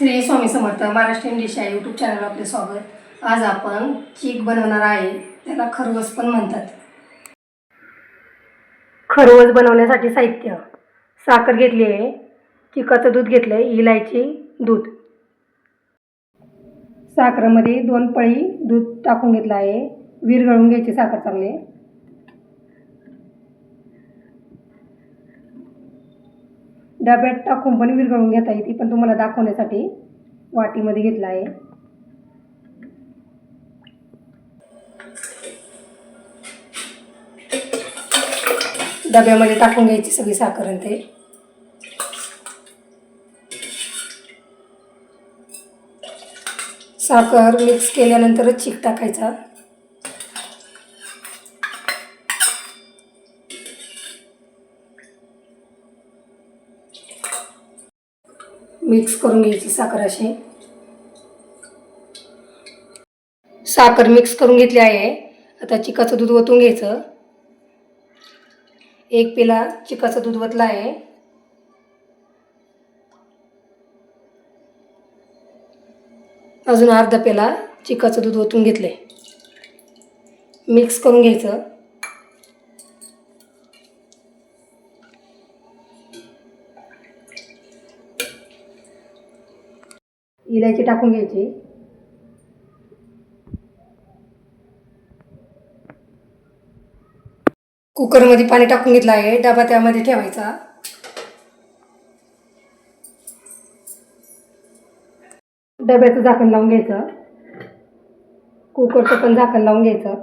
Shri Swami Samarth Maharashtrian dish YouTube चॅनलवर आपले स्वागत. आज आपण चीक बनवणार आहे. त्याला खरवस पण म्हणतात. खरवस बनवण्यासाठी साहित्य. साखर घेतली आहे. चिकाचं दूध घेतलं आहे इलायची दूध. साखरेमध्ये दोन पळी दूध टाकून घेतलं आहे. विरघळून घ्यायची साखर चांगली. डब्यात टाकून पण विरघळून घेता येते पण तुम्हाला दाखवण्यासाठी वाटीमध्ये घेतला आहे. डब्यामध्ये टाकून घ्यायची सगळी साखर आणि ते. साखर मिक्स केल्यानंतरच चीक टाकायचा. मिक्स करून घ्यायची साखर अशी. साखर मिक्स करून घेतली आहे. आता चिकाचं दूध ओतून घ्यायचं. एक पेला चिकाचं दूध ओतलं आहे. अजून अर्धा पेला चिकाचं दूध ओतून घेतलंय. मिक्स करून घ्यायचं. इलायची टाकून घ्यायची. कुकरमध्ये पाणी टाकून घेतलं आहे. डबा त्यामध्ये ठेवायचा. डब्याचं झाकण लावून घ्यायचं. कुकरचं पण झाकण लावून घ्यायचं.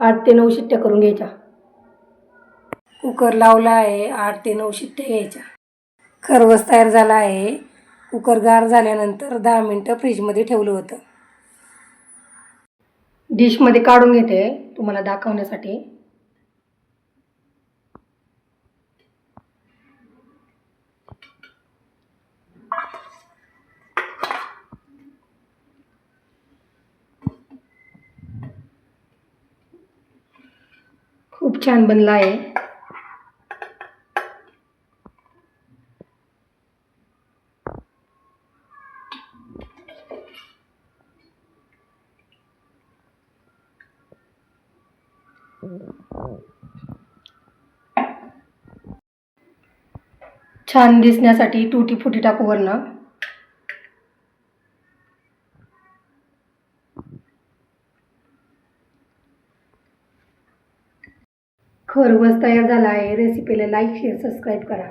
आठ ते नऊ शिट्ट्या करून घ्यायच्या. कुकर लावला आहे आठ ते नऊ शिट्ट्या घ्यायच्या. खरवस तयार झाला आहे. कुकर गार झाल्यानंतर दहा मिनटं फ्रीजमध्ये ठेवलं होतं. डिशमध्ये काढून घेते तुम्हाला दाखवण्यासाठी. खूप छान बनला आहे. छान दिसण्यासाठी टूटी फुटी टाकू वरनं. खरवस तयार झाला आहे. रेसिपीला लाईक शेअर सबस्क्राईब करा.